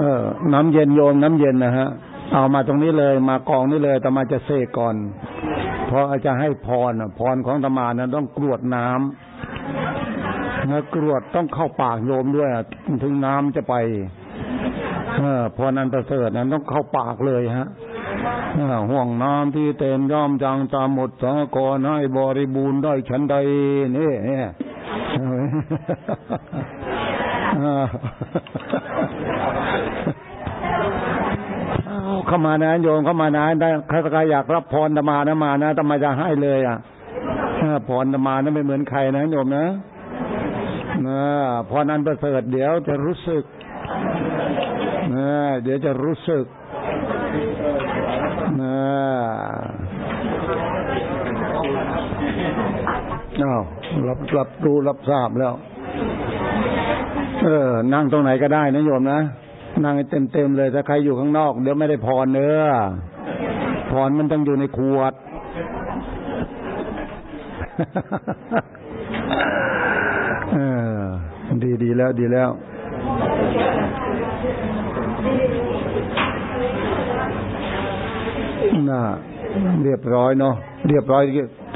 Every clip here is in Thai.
เออ น้ำเย็นโยมน้ำเย็นนะฮะ เอามาตรงนี้เลยมากองนี่เลยแต่มาจะเสกก่อน เพราะจะให้พรน่ะพรของธรรมานะต้องกรวดน้ำเนื้อกรวดต้องเข้าปากโยมด้วยถึงน้ำจะไป เออพรนั้นประเสริฐนั้นต้องเข้าปากเลยฮะห่วงน้ำที่เต็มย่อมจังตามหมดสากรให้บริบูรณ์ได้ฉันใดนี่ เนี่ยเออเอาเข้ามานะโยมเข้ามานะได้ใครใครอยากรับพรธรรมานะมานะธรรมาจะให้เลยอะพรธรรมานะไม่เหมือนใครนะโยมนะเออพรนั้นประเสริฐเดี๋ยวจะรู้สึกเออเดี๋ยวจะรู้สึกเอออ้าวรับรับรู้รับทราบแล้ว เออ นั่งตรงไหนก็ได้นะโยมนะ นั่งให้เต็มเต็มเลย ถ้าใครอยู่ข้างนอกเดี๋ยวไม่ได้พรเนื้อพรมันต้องอยู่ในขวด เออ ดีดีแล้วดีแล้วน่าเรียบร้อยเนาะเรียบร้อย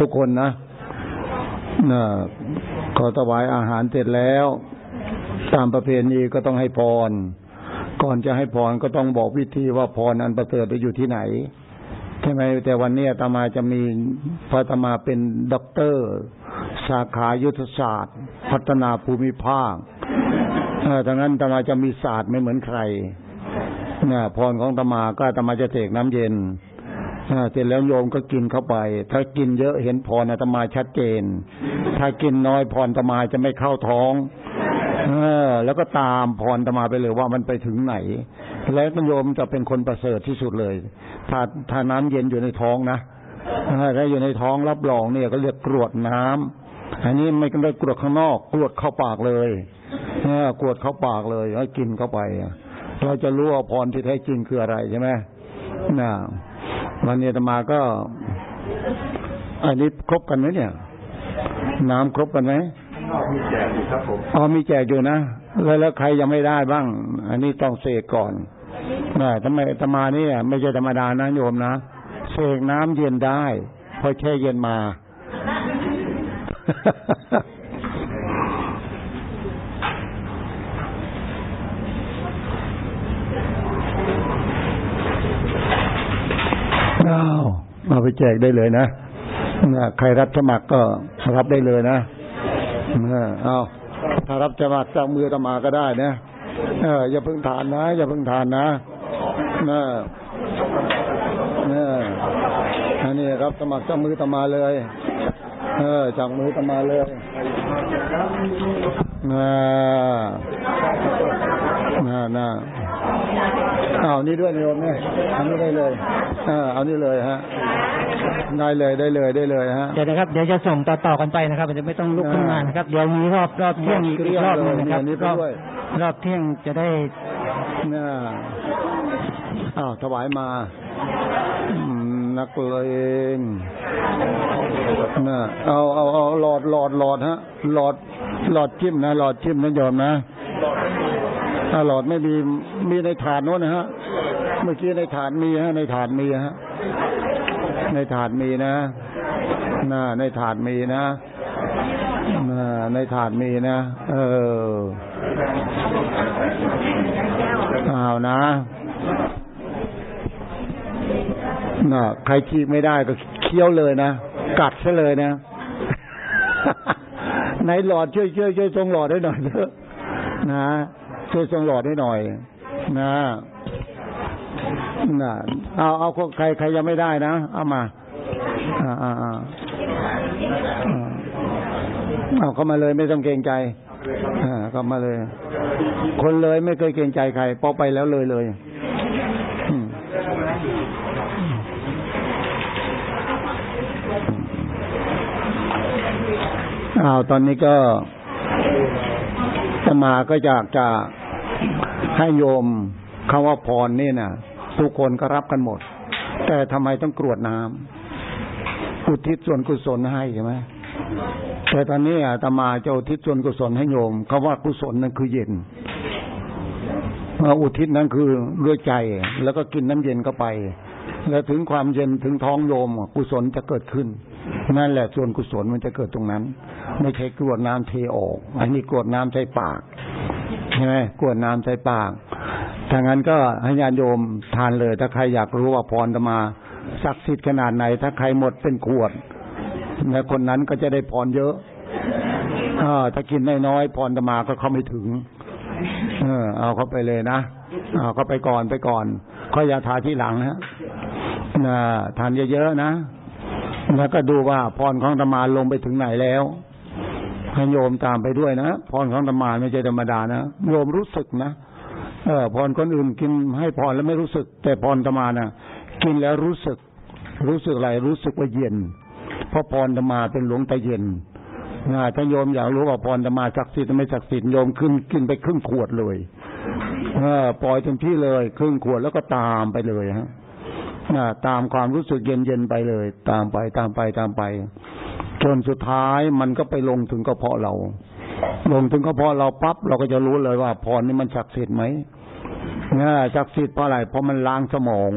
ทุกคนนะน่าขอถวายอาหารเสร็จแล้ว ตามประเพณีก็ต้องให้พร ก่อนจะให้พรก็ต้องบอกวิธีว่าพรอันประเสริฐจะอยู่ที่ไหนใช่ไหมแต่วันนี้อาตมาจะมีพระอาตมาเป็นด็อกเตอร์ สาขายุทธศาสตร์ พัฒนาภูมิภาคดังนั้นอาตมาจะมีศาสตร์ไม่เหมือนใครนี่ยพรของอาตมาก็อาตมาจะเทกน้ำเย็นเสร็จแล้วโยมก็กินเข้าไป ถ้ากินเยอะเห็นพรอาตมาชัดเจน ถ้ากินน้อยพรอาตมาจะไม่เข้าท้อง เออ แล้วก็ตามพรตมาไปเลยว่ามันไปถึงไหน แล้วโยมจะเป็นคนประเสริฐที่สุดเลย ถ้าถ้าน้ำเย็นอยู่ในท้องนะถ้าอยู่ในท้องรับรองเนี่ยก็เรียกกรวดน้ำอันนี้ไม่ได้กรวดข้างนอกกรวดเข้าปากเลยเออกรวดเข้าปากเลยให้วกินเข้าไปเราจะรู้ว่าพรที่แท้จริงคืออะไรใช่ไหมน่ะวันนี้ตมาก็ อันนี้ครบกันไหมเนี่ย น้ำครบกันไหม มีแจกอยู่ครับผมอ๋อมีแจกอยู่นะแล้วแล้วใครยังไม่ได้บ้าง อันนี้ต้องเสกก่อนนะทำไมตมานี่ไม่ใช่ธรรมดานะโยมนะเสกน้ำเย็นได้พอแช่เย็นมาเอาเอาไปแจกได้เลยนะ ใครรับสมัครก็รับได้เลยนะ เออเอาถ้ารับสมัครจากมือตมาก็ได้นะเอออย่าเพิ่งทานนะ อย่าเพิ่งทานนะนะเนี่ยอันนี้รับสมัครจากมือตมาเลย เออจากมือตมาเลยน่าน่าน่าเอานี่ด้วยโยมเนี่ยอันนี้ได้เลย เออเอานี่เลยฮะ ได้เลยได้เลยได้เลยฮะเดี๋ยวนะครับเดี๋ยวจะส่งต่อๆกันไปนะครับมันจะไม่ต้องลุกขึ้นมานะครับเดี๋ยวมีรอบรอบเที่ยงอีกรอบหนึงนะครับเดี๋ยวนี้ไปรอบด้วยรอบเที่ยงจะได้น่าอ้าวถวายมาอืมนักเลงน่ะเอาเอาเอาหลอดหลอดหลอดฮะ หลอดหลอดจิ้มนะหลอดจิ้มนะโยมนะถ้าหลอดไม่มีมีในถาดโน้นนะฮะ เมื่อกี้ในถาดมีฮะในถาดมีฮะ ในถาดมีนะน่ะในถาดมีนะน่ะในถาดมีนะ เออเอานะน่ะใครคีบไม่ได้ก็เคี้ยวเลยนะ กัดซะเลยนะในหลอดช่วยช่วยช่วยทรงหลอดให้หน่อยเถอะนะช่วยทรงหลอดให้หน่อย นะ น่ะเอาเอาใครใครยังไม่ได้นะ เอามา อ่าอ่าอ่าเอาเข้ามาเลยไม่ต้องเกรงใจ อ่าเข้ามาเลย คนเลยไม่เคยเกรงใจใครพอไปแล้วเลยเลยอ้าวตอนนี้ก็สมาก็อยากจะให้โยมคำว่าพรนี่น่ะ ทุกคนก็รับกันหมด แต่ทำไมต้องกรวดน้ำอุทิศส่วนกุศลให้ใช่ไหมแต่ตอนนี้อาตมาจะอุทิศส่วนกุศลให้โยมคำว่ากุศลนั่นคือเย็นอุทิศนั้นคือด้วยใจ แล้วก็กินน้ำเย็นเข้าไป แล้วถึงความเย็นถึงท้องโยมกุศลจะเกิดขึ้น นั่นแหละส่วนกุศลมันจะเกิดตรงนั้น ไม่ใช่กรวดน้ำเทออก อันนี้กรวดน้ำใช้ปากใช่ไหมกรวดน้ำใช้ปาก ถ้างั้นก็ให้ญาติโยมทานเลย ถ้าใครอยากรู้ว่าพรจะมาศักดิ์สิทธิ์ขนาดไหน ถ้าใครหมดเป็นขวดในคนนั้นก็จะได้พรเยอะอถ้ากินน้อยๆพรจะมาก็เข้าไม่ถึง เออ เอาเข้าไปเลยนะเอาเข้าไปก่อนไปก่อนค่อยยาทาที่หลังฮะนะทานเยอะๆนะแล้วก็ดูว่าพรของธรรมาลงไปถึงไหนแล้วให้โยมตามไปด้วยนะพรของธรรมาไม่ใช่ธรรมดานะโยมรู้สึกนะ เออพรคนอื่นกินให้พรแล้วไม่รู้สึก แต่พรธรรมานะกินแล้วรู้สึก รู้สึกอะไรรู้สึกว่าเย็น เพราะพรธรรมาเป็นหลวงตาเย็นนะถ้าโยมอยากรู้ว่าพรธรรมาศักดิ์สิทธิ์หรือไม่ศักดิ์สิทธิ์โยมขึ้นกินไปครึ่งขวดเลยเออปล่อยเต็มที่เลย ครึ่งขวดแล้วก็ตามไปเลยฮะนะตามความรู้สึกเย็นๆไปเลย ตามไปตามไปตามไป จนสุดท้ายมันก็ไปลงถึงกระเพาะเรา ลงถึงกระเพาะเราปั๊บเราก็จะรู้เลยว่าพรนี่มันศักดิ์สิทธิ์ไหม นะศักดิ์สิทธิ์เพราะอะไรเพราะมันล้างสมอง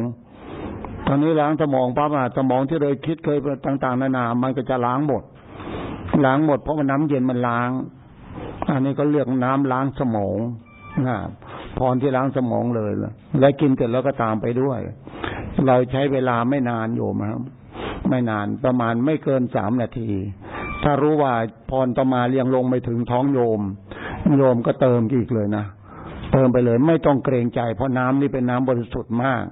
ตอนนี้ล้างสมองปั๊บอะสมองที่เคยคิดเคยต่าง ๆ นานา มันก็จะล้างหมดล้างหมดเพราะมันน้ำเย็นมันล้าง อันนี้ก็เรียกน้ำล้างสมองนะพรที่ล้างสมองเลยละและกินเสร็จแล้วก็ตามไปด้วย เราใช้เวลาไม่นานโยมครับไม่นานประมาณไม่เกินสามนาที ถ้ารู้ว่าพรต่อมาเรียงลงไปถึงท้องโยม โยมก็เติมอีกเลยนะ เติมไปเลย ไม่ต้องเกรงใจ เพราะน้ำนี่เป็นน้ำบริสุทธิ์มาก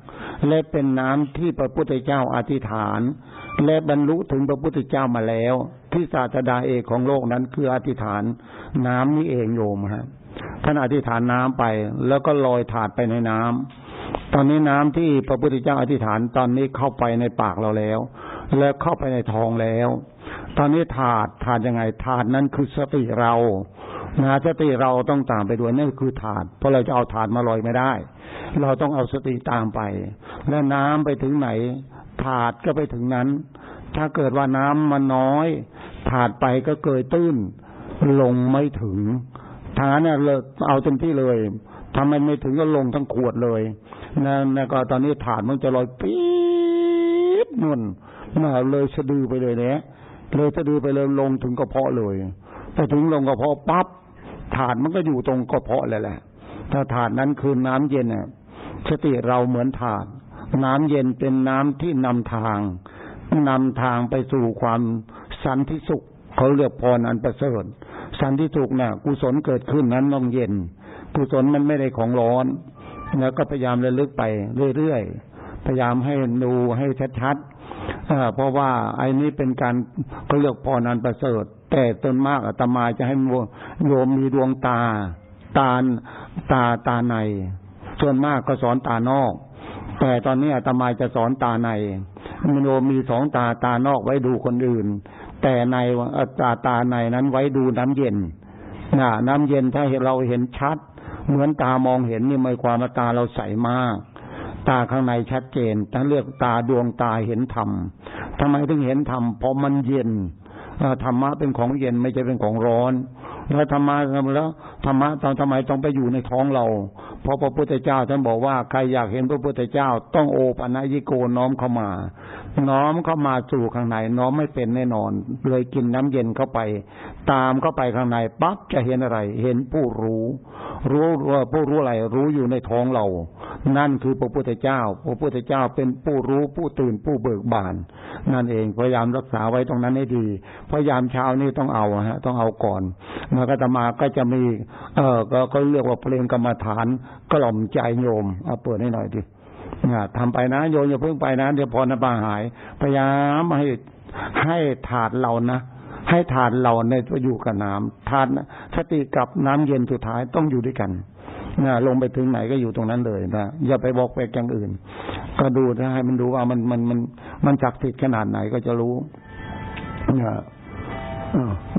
และเป็นน้ำที่พระพุทธเจ้าอธิษฐาน และบรรลุถึงพระพุทธเจ้ามาแล้ว ที่ศาสดาเอกของโลกนั้นคืออธิษฐาน น้ำนี่เองโยมครับท่านอธิษฐานน้ำไป แล้วก็ลอยถาดไปในน้ำตอนนี้น้ำที่พระพุทธเจ้าอธิษฐานตอนนี้เข้าไปในปากเราแล้ว และเข้าไปในท้องแล้ว ตอนนี้ถาดถาดยังไงถาดนั้นคือสติเรา นะสติเราต้องตามไปด้วยนั่นคือถาดเพราะเราจะเอาถาดมาลอยไม่ได้ เราต้องเอาสติตามไป และน้ำไปถึงไหน ถาดก็ไปถึงนั้น ถ้าเกิดว่าน้ำมันน้อย ถาดไปก็เกยตื้น ลงไม่ถึงทางนั้นเนี่ยเลยเอาเต็มที่เลยทำไมไม่ถึงก็ลงทั้งขวดเลยนะนะก็ตอนนี้ถาดมันจะลอยปี๊ดนุ่นน่าเลยสะดือไปเลยเนี่ยเลยสะดือไปเลยลงถึงกระเพาะเลยพอถึงลงกระเพาะปั๊บ ถาดมันก็อยู่ตรงกระเพาะเลยแหละ ถ้าถาดนั้นคือน้ำเย็นเนี่ยสติเราเหมือนถาด น้ำเย็นเป็นน้ำที่นำทางนำทางไปสู่ความสันติสุขเขาเรียกพรอันประเสริฐสันติสุขเนี่ยกุศลเกิดขึ้นนั้นต้องเย็น กุศลมันไม่ได้ของร้อน แล้วก็พยายามระลึกไปเรื่อยๆพยายามให้ดูให้ชัดๆเพราะว่าไอ้นี้เป็นการเขาเรียกพรนันประเสริฐ แต่ต้นมากอาตมาจะให้โยมมีดวงตา ตาตาตาใน ส่วนมากก็สอนตานอก แต่ตอนนี้อาตมาจะสอนตาในมโนมีสองตาตานอกไว้ดูคนอื่น แต่ในตาตาในนั้นไว้ดูน้ำเย็นน่ะน้ำเย็นถ้าเราเห็นชัด เหมือนตามองเห็นนี่หมายความว่าตาเราใสมากตาข้างในชัดเจน ถ้าเรียกตาดวงตาเห็นธรรมทำไมถึงเห็นธรรมเพราะมันเย็น ธรรมะเป็นของเย็นไม่ใช่เป็นของร้อน แล้วธรรมะแล้วธรรมะตอนทำไมต้องไปอยู่ในท้องเรา เพราะพระพุทธเจ้าท่านบอกว่าใครอยากเห็นพระพุทธเจ้า ต้องโอปัญญิโกน้อมเข้ามา น้อมเข้ามาสู่ข้างในน้อมไม่เป็นแน่นอน เลยกินน้ำเย็นเข้าไป ตามเข้าไปข้างในปั๊บจะเห็นอะไร เห็นผู้รู้รู้ว่าผู้รู้อะไรรู้อยู่ในท้องเรา นั่นคือพระพุทธเจ้า พระพุทธเจ้าเป็นผู้รู้ผู้ตื่นผู้เบิกบาน นั่นเองพยายามรักษาไว้ตรงนั้นให้ดี พยายามเช้านี่ต้องเอาฮะ ต้องเอาก่อนมาก็ตมาก็จะมี เออก็ก็เรียกว่าเพลงกรรมฐานกล่อมใจโยมเอาเปิดให้หน่อยดิทำไปนะโยมอย่าเพิ่งไปนะเดี๋ยวพรนบาหาย พยายามให้ให้ถาดเรานะ ให้ถาดเราในอยู่กับน้ำถาดสติกับน้ำเย็นสุดท้ายต้องอยู่ด้วยกันนะลงไปถึงไหนก็อยู่ตรงนั้นเลยนะอย่าไปบอกไปอย่างอื่น ก็ดูถ้าให้มันดูว่ามันมันมันมันจักติดขนาดไหนก็จะรู้นะ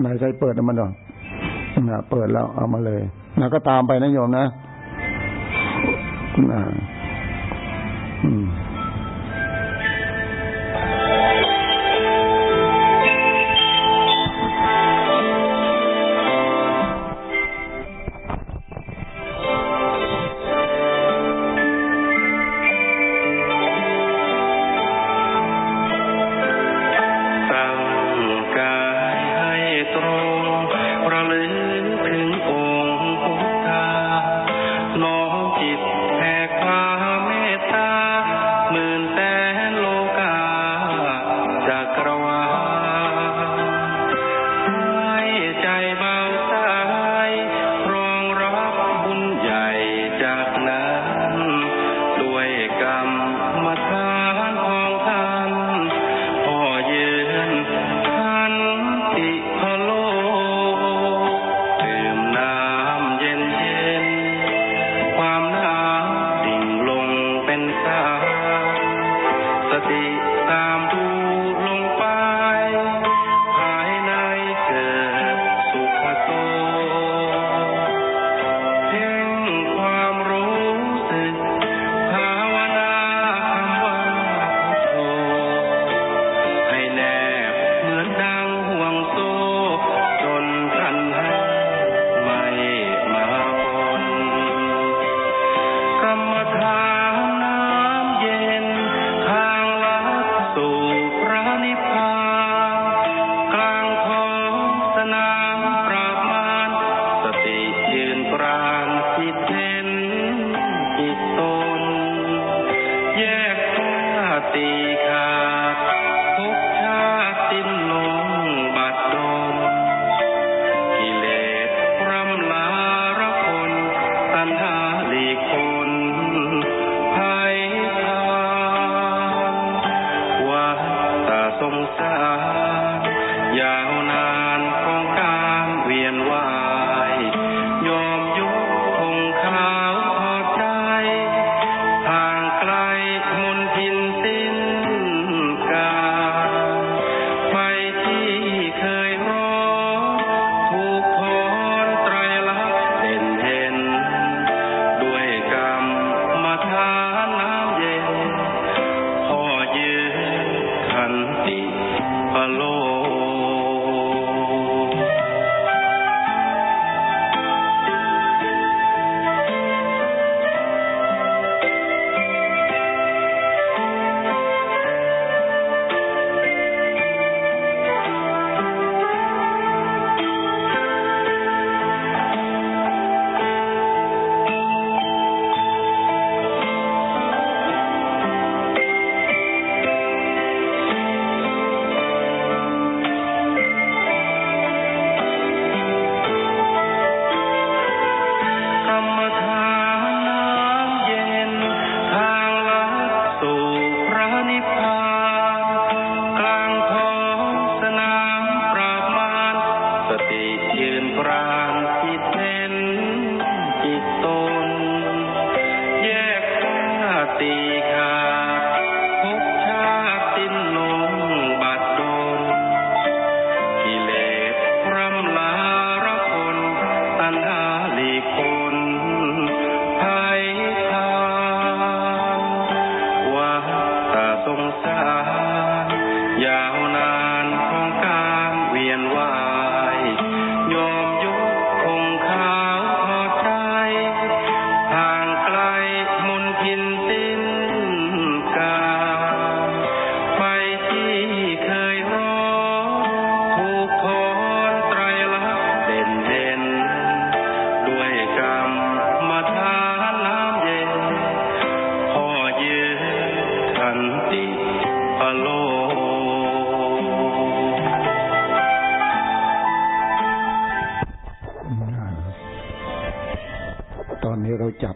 ไหนใครเปิดมันหรอนะเปิดแล้วเอามาเลยนะก็ตามไปนะโยมนะนะอืม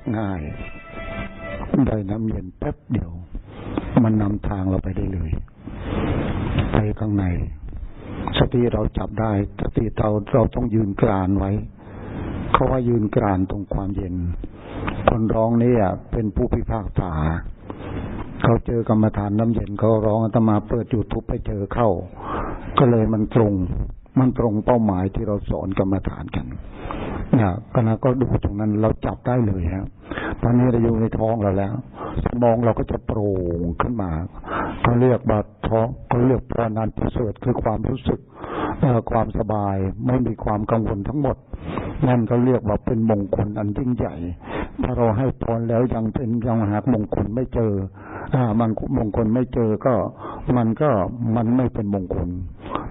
บง่าย ได้น้ำเย็นแป๊บเดียว มันนำทางเราไปได้เลย ไปข้างใน สติเราจับได้สติเราเราต้องยืนกรานไว้เขาว่ายืนกรานตรงความเย็น คนร้องเนี่ยเป็นผู้พิพากษาเขาเจอกรรมฐานน้ำเย็นเขาร้องอาตมาเปิดยูทูบไปเจอเข้า ก็เลยมันตรง มันตรงเป้าหมายที่เราสอนกรรมฐานกัน นี่ยคณะก็ดูตรงนั้นเราจับได้เลยฮะตอนนี้เราอยู่ในท้องเราแล้วสมองเราก็จะโปร่งขึ้นมาเขาเรียกบาดท้องเขาเรียกพระนันประเสริฐคือความรู้สึกเอความสบายไม่มีความกังวลทั้งหมด นั่นก็เรียกว่าเป็นมงคลอันยิ่งใหญ่ ถ้าเราให้พรแล้วยังเป็นยังหากมงคลไม่เจอ อ่า มันมงคลไม่เจอก็ มันก็มันไม่เป็นมงคล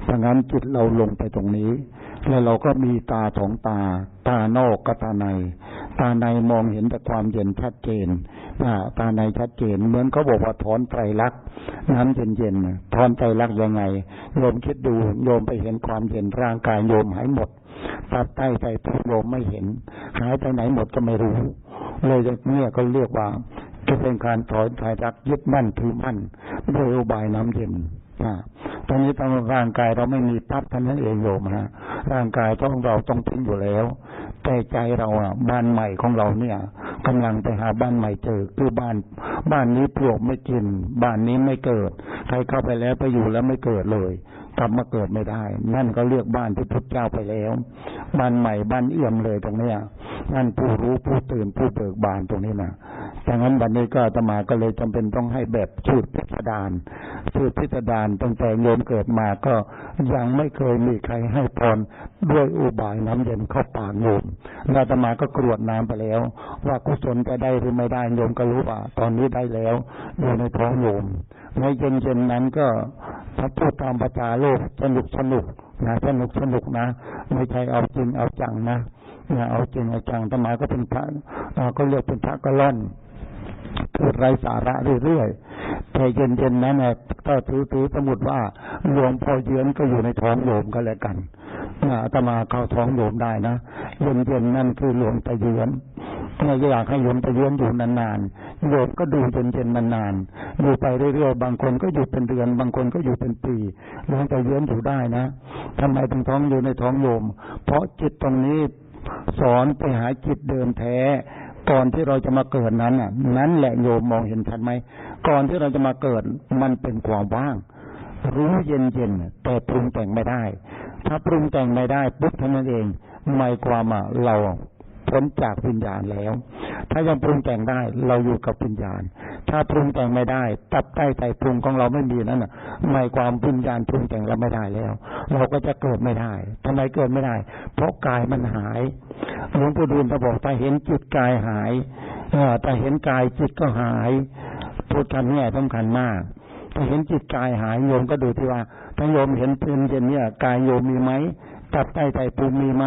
ดังนั้นจิตเราลงไปตรงนี้ แล้วเราก็มีตาสองตา ตานอกกับตาใน ตาในมองเห็นแต่ความเย็นชัดเจนอ่าตาในชัดเจน เหมือนเขาบอกว่าถอนไตรลักษณ์น้ำเย็นๆถอนไตรลักษณ์ยังไงโยมคิดดูโยมไปเห็นความเย็นร่างกายโยมหายหมดตับใต้ไตพุงโยมไม่เห็น หายไปไหนหมดก็ไม่รู้ เลยเนี่ยก็เรียกว่าจะเป็นการถอนไตรลักษณ์ยึดมั่นถือมั่นด้วยอุบายน้ำเย็นอ่า ตอนนี้ตอนร่างกายเราไม่มีปั๊บท่านนั้นเองโยมฮะร่างกายต้องเราต้องทิ้งอยู่แล้ว แต่ใจเราอะ บ้านใหม่ของเราเนี่ยกำลังไปหาบ้านใหม่เจอ คือบ้าน บ้านนี้ปลวกไม่กิน บ้านนี้ไม่เกิด ใครเข้าไปแล้วไปอยู่แล้วไม่เกิดเลยกลับมาเกิดไม่ได้ นั่นก็เรียกบ้านที่พุทธเจ้าไปแล้ว บ้านใหม่บ้านเอี่ยมเลยตรงเนี้ยนั่นผู้รู้ผู้ตื่นผู้เบิกบานตรงนี้นะ ดังนั้นวันนี้ก็ตมาก็เลยจำเป็นต้องให้แบบสูตรพิสดารสูตรพิสดารตั้งแต่โยมเกิดมาก็ยังไม่เคยมีใครให้พรด้วยอุบายน้ำเย็นเข้าปากโยมแล้วตมาก็กรวดน้ำไปแล้ว ว่ากุศลจะได้หรือไม่ได้โยมก็รู้ว่า ตอนนี้ได้แล้วอยู่ในท้องโยมในเย็นเย็นๆนั้นก็ถ้าพูดตามประจาโลกสนุกสนุกนะสนุกสนุกนะ ไม่ใช่เอาจริงเอาจังนะนะเอาจริงเอาจังทำไมก็เป็นพระก็เรียกเป็นพระกะล่อน พูดไร้สาระเรื่อยๆแต่เย็นๆนั้นนะถ้าถือถือสมุดว่าหลวงพ่อเยือนก็อยู่ในท้องโยมก็แล้วกันนะอาตมาเข้าท้องโยมได้นะเย็นๆนั่นคือหลวงตาเยือนไม่อยากให้โยมตะเยือนอยู่นานๆโยมก็ดูเย็นๆนานๆอยู่ไปเรื่อยๆบางคนก็อยู่เป็นเดือน บางคนก็อยู่เป็นปีโยมตะเยือนอยู่ได้นะทำไมถึงท้องอยู่ในท้องโยม เพราะจิตตรงนี้สอนไปหาจิตเดิมแท้ ก่อนที่เราจะมาเกิดนั้นน่ะ นั้นแหละโยมมองเห็นชัดไหม ก่อนที่เราจะมาเกิดมันเป็นความว่าง รู้เย็นๆแต่ปรุงแต่งไม่ได้ ถ้าปรุงแต่งไม่ได้ปุ๊บเท่านั้นเองหมายความว่าเรา พ้นจากวิญญาณแล้ว ถ้ายังปรุงแต่งได้เราอยู่กับวิญญาณ ถ้าปรุงแต่งไม่ได้ตับใต้ไตปรุงของเราไม่มีนั่นน่ะหมายความวิญญาณปรุงแต่งเราไม่ได้แล้ว เราก็จะเกิดไม่ได้ทำไมเกิดไม่ได้ เพราะกายมันหายหลวงปู่ดูลจะบอกถ้าเห็นจิตกายหายเออแต่เห็นกายจิตก็หายพูดกันเนี่ยสำคัญมากถ้าเห็นจิตกายหายโยมก็ดูที่ว่าถ้าโยมเห็นพื้นเย็นเนี่ยกายโยมมีไหมตับใต้ไตปรุงมีไหม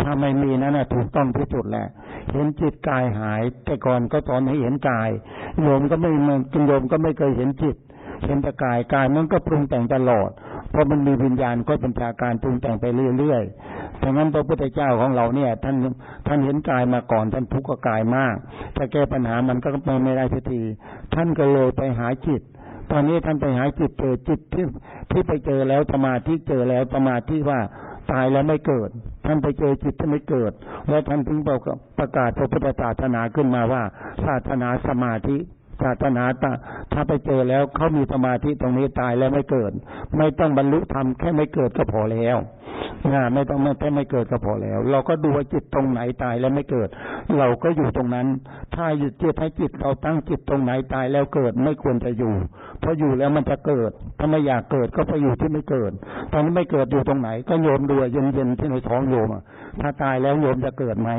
ถ้าไม่มีนั่นนะถูกต้องที่สุดแหละเห็นจิตกายหาย แต่ก่อนก็สอนให้เห็นกายโยมก็ไม่โยมก็ไม่เคยเห็นจิต เห็นแต่กายกายมันก็ปรุงแต่งตลอดเพราะมันมีวิญญาณก็เป็นชาการปรุงแต่งไปเรื่อยๆดังนั้นพระพุทธเจ้าของเราเนี่ย ท่านท่านเห็นกายมาก่อนท่านทุกข์กับกายมากถ้าแก้ปัญหามันก็ไม่ได้สักทีท่านก็เลยไปหาจิตตอนนี้ท่านไปหาจิตเจอจิตที่ที่ไปเจอแล้วสมาธิเจอแล้วสมาธิว่า ตายแล้วไม่เกิด ท่านไปเจอจิตที่ไม่เกิด แล้วท่านถึงประกาศพระพุทธศาสนาขึ้นมาว่า ศาสนาสมาธิศาสนาตาถ้าไปเจอแล้วเขามีสมาธิตรงนี้ตายแล้วไม่เกิด ไม่ต้องบรรลุธรรมแค่ไม่เกิดก็พอแล้ว นะไม่ต้องไม่แค่ไม่เกิดก็พอแล้ว เราก็ดูว่าจิตตรงไหนตายแล้วไม่เกิด เราก็อยู่ตรงนั้น ถ้าหยุดจิตให้จิตเราตั้งจิตตรงไหนตายแล้วเกิดไม่ควรจะอยู่ เพราะอยู่แล้วมันจะเกิด ถ้าไม่อยากเกิดก็ไปอยู่ที่ไม่เกิด ตอนนี้ไม่เกิดอยู่ตรงไหน ก็โยมดูเย็นๆที่ในท้องโยมอะถ้าตายแล้วโยมจะเกิดไหม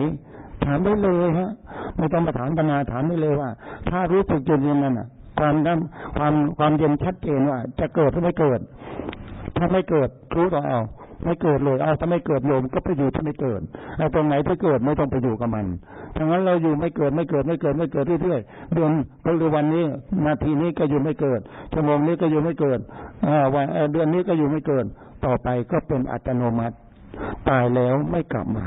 ถามได้เลยฮะไม่ต้องมาถามปัญหาถามได้เลยว่า ถ้ารู้สึกเย็นๆนั่นน่ะความนั้นความความเย็นชัดเจนว่า จะเกิดหรือไม่เกิด ถ้าไม่เกิดรู้ต่อเอา ไม่เกิดเลย เอาถ้าไม่เกิดโยมก็ไปอยู่ที่ไม่เกิดไอ้ตรงไหนที่เกิดไม่ต้องไปอยู่กับมันทั้งนั้นเราอยู่ไม่เกิดไม่เกิดไม่เกิดไม่เกิดเรื่อยๆเดือนก็คือวันนี้นาทีนี้ก็อยู่ไม่เกิดชั่วโมงนี้ก็อยู่ไม่เกิดวันเดือนนี้ก็อยู่ไม่เกิดต่อไปก็เป็นอัตโนมัติ ตายแล้วไม่กลับมา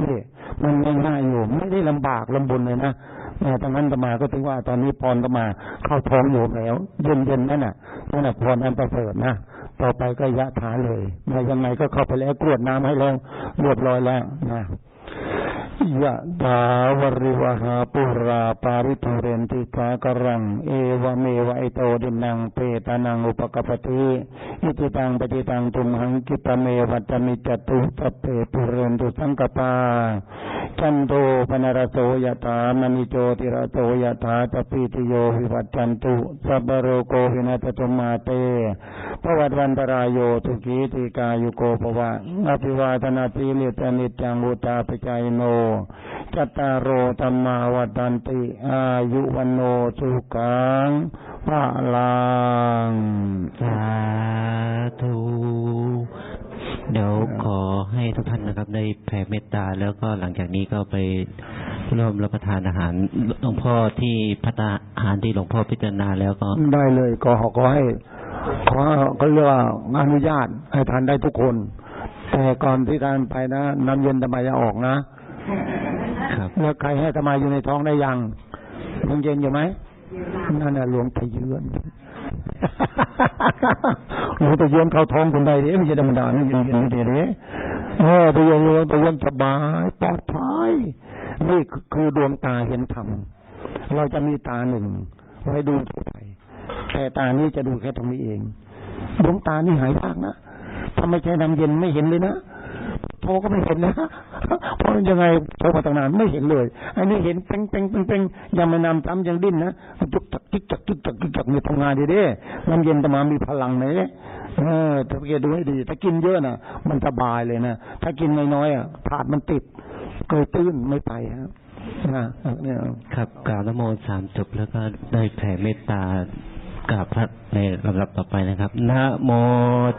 เนี่ยมันง่ายๆอยู่ไม่ได้ลำบากลำบนเลยนะแต่ตอนนั้นตมาก็ถึงว่าตอนนี้พรก็มาเข้าท้องโยมแล้ว เย็นๆนั่นน่ะนั่นน่ะพรอันประเสริฐนะ ต่อไปก็ยะถาเลยไม่ยังไงก็เข้าไปแล้วกรวดน้ำให้แล้วเรียบร้อยแล้วนะยะถาวริวหาปุราปาริปุเรนติกากรัง เอวเมวะไอโตดินังเปตานังอุปกปติอิจิตังปฏิตังตุมหังกิปะเมวัจมิจตุตเปปุเรนตุสังกปาจันโทปนรโสยะถามณิโจติระโสยะถาตปิติโยวิวัจจันตุสัพพะโรโกวินัสตุมาเตปวัตวันตรายโยทุกีติกายุโกภวะอภิวาทนาสีลิตนิจจังวุตาปจายโนจัตตารโอธรรมาวัตันติ อายุวันโนสุขังภาลังสาธุเดี๋ยวขอให้ทุกท่านนะครับ ได้แผ่เมตตาแล้วก็หลังจากนี้ก็ไปร่วมรับประทานอาหารหลวงพ่อที่พัตตาอาหารที่หลวงพ่อพิจารณาแล้วก็ได้เลยก็ขอให้ขอ ก็เรียกว่าอนุญาตให้ทานได้ทุกคน แต่ก่อนที่ทานไปนะน้ำเย็นทำไมจะออกนะครับแล้วใครให้ทำไมอยู่ในท้องได้ยังยังเย็นอยู่ไหมนั่นน่ะหลวงตะเยือนหลวงตะเยือนเข้าท้องคนใดเด้ไม่ใช่ธรรมดานะเย็นเย็นเด้เด้เออตะเยือนหลวงตะเยือนสบายปลอดภัยนี่คือดวงตาเห็นธรรมเราจะมีตาหนึ่งไว้ดูทั่วไป แต่ตานี้จะดูแค่ตรงนี้เองดวงตานี่หายากนะถ้าไม่ใช่น้ำเย็นไม่เห็นเลยนะโทก็ไม่เห็นนะเพราะยังไงโทรมาตั้งนานไม่เห็นเลย อันนี้เห็นเป้งเป้งเป้งเป้งยังไม่นำซ้ำยังดิ้นนะจุกจักจิกจักจิกจักจิกจักมีทำงานดีเด้น้ำเย็นตมามีพลังไหนเออถ้าเกิดดูให้ดี ถ้ากินเยอะน่ะมันสบายเลยนะถ้ากินน้อยๆอะถาดมันติดเกยตื้นไม่ไปฮะนะเนี่ครับกล่าวนโมสามจบแล้วก็ได้แผ่เมตตา กราบพระในลำดับต่อไปนะครับ นะโม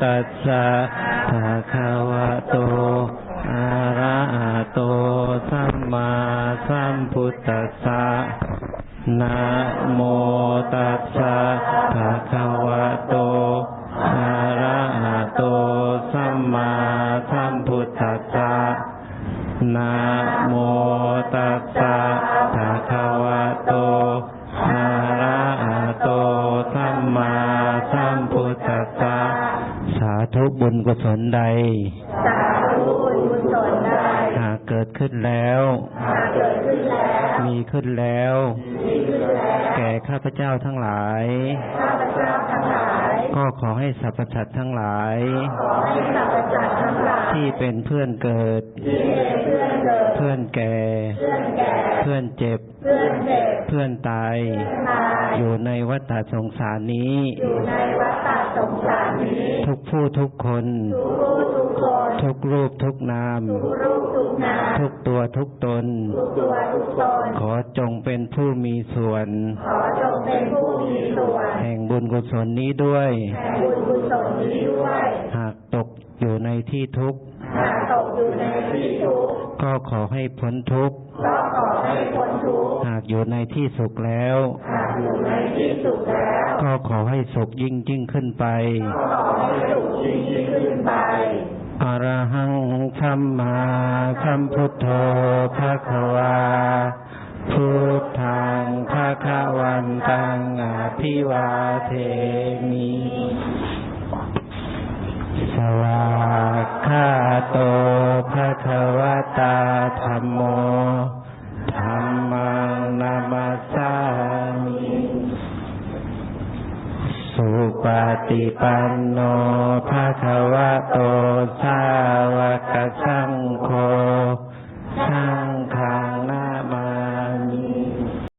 ตัสสะภะคะวะโต อะระหะโต สัมมาสัมพุทธัสสะ นะโมตัสสะภะคะวะโต อะระหะโต สัมมาสัมพุทธัสสะ นะโมตัสสะภะ ศลใด หากเกิดขึ้นแล้ว มีขึ้นแล้ว แก่ข้าพเจ้าทั้งหลาย ก็ขอให้สรรพสัตว์ทั้งหลาย ที่เป็นเพื่อนเกิด เพื่อนแก่ เพื่อนเจ็บ เพื่อนตาย อยู่ในวัฏสงสารนี้ ทุกผู้ทุกคน ทุกรูปทุกนาม ทุกตัวทุกตน ขอจงเป็นผู้มีส่วน แห่งบุญกุศลนี้ด้วย หากตก อยู่ในที่ทุกข์ก็ขอให้พ้นทุกข์หากอยู่ในที่สุขแล้ว ก็ขอให้สุขยิ่งยิ่งขึ้นไปอรหังสัมมาสัมพุทโธภะคะวาพุทธังภะคะวันตังอภิวาเทมิส วากขาโตพระคะวตาธรรมโมธรรมังนามาสามิสุปฏิปันโนพระคะวโตสาวกสังโฆ